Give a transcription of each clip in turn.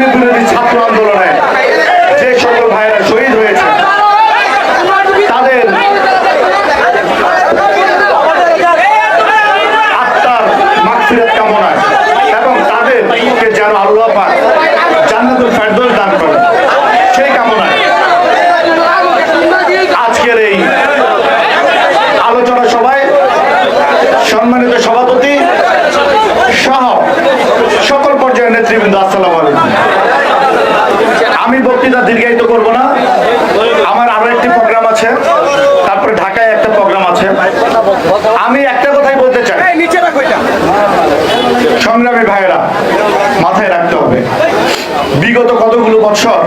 দুর্নীতি বিরোধী ছাত্র আন্দোলনে যে সকল ভাইরা শহীদ হয়েছে, তাদের আত্মার মাগফিরাত কামনায় এবং তাদের যেন আল্লাহ পাক জান্নাতুল ফেরদৌস সংগ্রামী ভাইয়েরা, মাথায় রাখতে হবে। বিগত কতগুলো বছর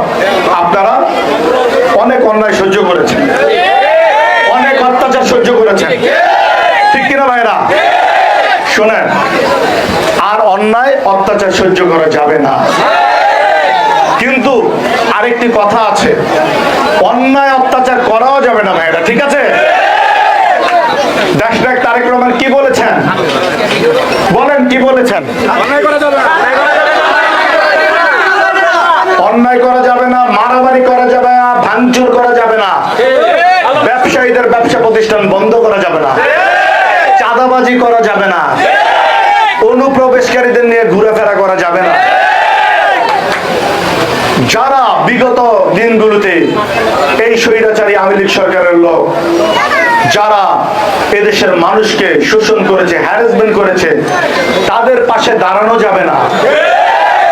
আপনারা অনেক অন্যায় সহ্য করেছেন। অনেক অত্যাচার সহ্য করেছেন। ঠিক কিনা ভাইরা শোনেন, আর অন্যায় অত্যাচার সহ্য করা যাবে না। কিন্তু আরেকটি কথা আছে, অন্যায় অত্যাচার করাও যাবে না ভাইরা ঠিক আছে? নায়ক তারেক রহমান বলেন কি বলেছেন? অন্যায় করা যাবে না। মারামারি করা যাবে না ভাঙচুর করা যাবে না। ব্যবসায়ীদের ব্যবসা প্রতিষ্ঠান বন্ধ করা যাবে না। চাঁদাবাজি করা যাবে না। অনুপ্রবেশকারীদের নিয়ে ঘোরাফেরা করা যাবে না। যারা বিগত দিনগুলোতে এই স্বৈরাচারী আওয়ামী লীগ সরকারের লোক যারা এদেশের মানুষকে শোষণ করেছে হ্যারাসমেন্ট করেছে, তাদের পাশে দাঁড়ানো যাবে না।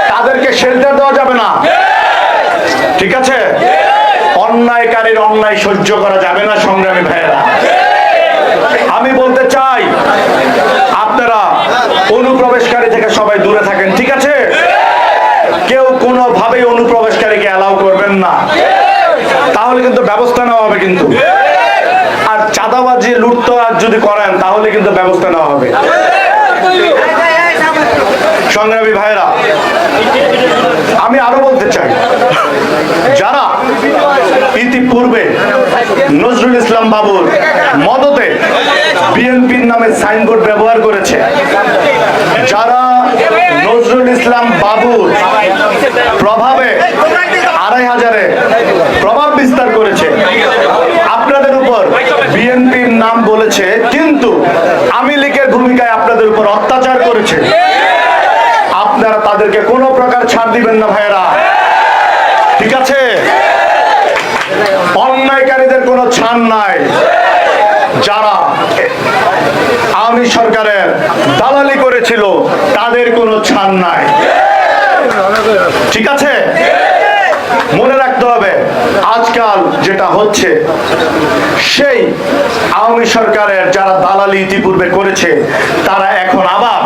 তাদেরকে শেল্টার দেওয়া যাবে না। ঠিক আছে? অন্যায়কারীর অন্যায় সহ্য করা যাবে না, সংগ্রামী ভাইয়েরা। আমি বলতে চাই, আপনারা অনুপ্রবেশকারী থেকে সবাই দূরে থাকেন, ঠিক আছে? কেউ কোনোভাবেই অনুপ্রবেশকারীকে অ্যালাউ করবেন না। তাহলে কিন্তু ব্যবস্থা নেওয়া হবে কিন্তু। চাঁদাবাজি, লুটতরাজ যদি করেন, তাহলে কিন্তু ব্যবস্থা নেওয়া হবে। সংগ্রামী ভাইরা আমি আরও বলতে চাই, যারা ইতিপূর্বে নজরুল ইসলাম বাবুর মদতে বিএনপির নামে সাইনবোর্ড ব্যবহার করেছে, যারা নজরুল ইসলাম বাবুর প্রভাবে আড়াই হাজারে প্রভাব বিস্তার করেছে আপনাদের উপর বিএনপির নাম বলেছে, কিন্তু আমি লীগের ভূমিকায় আপনাদের উপর অত্যাচার করেছে। আপনারা তাদেরকে কোনো প্রকার ছাড় দিবেন না ভাইয়েরা। ঠিক আছে? অন্যায়কারীদের কোনো ছাড় নাই। যারা আওয়ামী সরকারের দালালি করেছিল, তাদের কোনো ছাড় নাই। ঠিক আছে? মনে রাখতে হবে আজকাল যেটা হচ্ছে, সেই আওয়ামী সরকারের যারা দালালি ইতিপূর্বে করেছে, তারা এখন আবার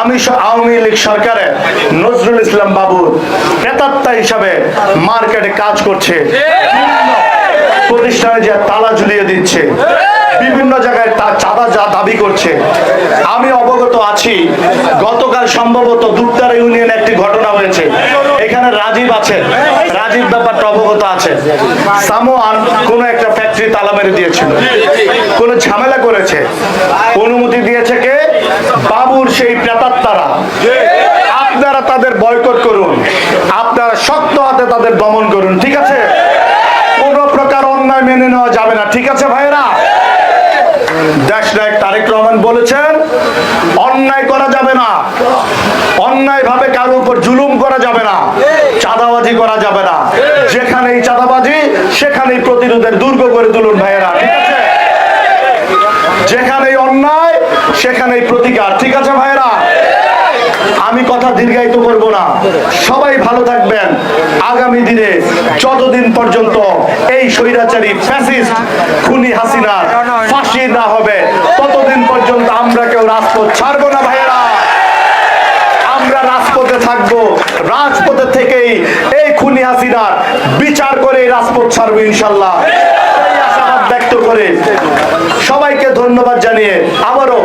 আমি আওয়ামী লীগ সরকারের নজরুল ইসলাম বাবুর প্রেতাত্মা হিসাবে মার্কেটে কাজ করছে। প্রতিষ্ঠানে যে তালা ঝুলিয়ে দিচ্ছে, বিভিন্ন জায়গায় তা চাঁদা যা দাবি করছে। আমি অবগত আছি, গতকাল সম্ভবত দুপতারা ইউনিয়নে একটি ঘটনা হয়েছে। এখানে রাজীব আছে রাজীব ব্যাপারটা অবগত আছে সামোয়ান কোন একটা ফ্যাক্টরি তালা মেরে দিয়েছিল। কোন ঝামেলা করেছে। অনুমতি দিয়েছে কে? বাবুর সেই প্রেতাত্মারা। আপনারা তাদের বয়কট করুন। আপনারা শক্ত হাতে তাদের দমন করুন, ঠিক আছে? কোন প্রকার অন্যায় মেনে নেওয়া যাবে না, ঠিক আছে ভাইরা দেশ নায়ক তারেক রহমান বলেছেন অন্যায় করা যাবে না অন্যায় ভাবে কারোর উপর জুলুম করা যাবে না চাঁদাবাজি করা যাবে না যেখানেই চাঁদাবাজি সেখানেই প্রতিরোধের তুলুন ভাইয়েরা। ঠিক আছে যেখানেই অন্যায়, সেখানেই প্রতিকার। ঠিক আছে ভাইয়েরা? আমি কথা দীর্ঘায়িত করব না। সবাই ভালো থাকবেন। আগামী দিনে যতদিন পর্যন্ত এই স্বৈরাচারী ফ্যাসিস্ট খুনি হাসিনার ফাঁসি না হবে, ততদিন পর্যন্ত আমরা কেউ রাজপথ ছাড়বো না ভাইয়েরা। আমরা রাজপথে থাকব। রাজপথে থেকেই এই খুনি হাসিনার বিচার করে রাজপথ ছাড়বো ইনশাল্লাহ এই আশাবাদ ব্যক্ত করে সবাইকে ধন্যবাদ জানিয়ে আবারও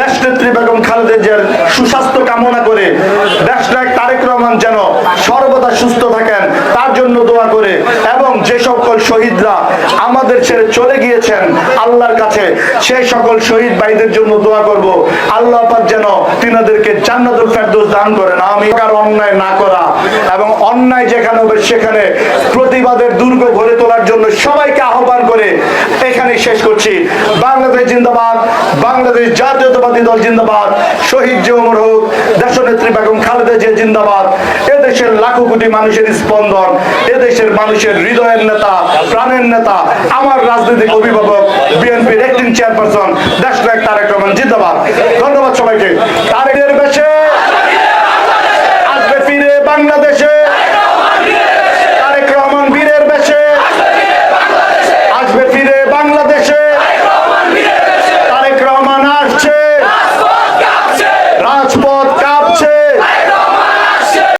দেশনেত্রী বেগম খালেদা জিয়ার সুস্বাস্থ্য কামনা করে দেশনায়ক তারেক রহমান যেন সর্বদা সুস্থ থাকেন, তার জন্য দোয়া করে এবং যে সকল শহীদরা আমাদের ছেড়ে চলে গিয়েছেন, আল্লাহর কাছে সেই সকল শহীদ ভাইদের জন্য দোয়া করব। আল্লাহ পাক যেন তিনাদেরকে জান্নাতুল ফেরদৌস দান করেন আমি অন্যায় না করা এবং অন্যায় যেখানে হবে সেখানে প্রতিবাদের দুর্গ গড়ে তোলার জন্য সবাইকে আহ্বান করে এখানে শেষ করছি। বাংলাদেশ জিন্দাবাদ, বাংলাদেশ জাতীয়তাবাদী দল জিন্দাবাদ, শহীদ যে অমর হোক, দেশনেত্রী বেগম খালেদা জিয়া জিন্দাবাদ, এদেশের লাখো কোটি মানুষের স্পন্দন, এদেশের মানুষের হৃদয়ের নেতা, প্রাণের নেতা, আমার রাজনৈতিক অভিভাবক, বিএনপির একদিন চেয়ারপারসন দেশ নায়ক তারেক রহমান জিন্দাবাদ। ধন্যবাদ সবাইকে। তারেকের বেশে আসবে ফিরে বাংলাদেশ।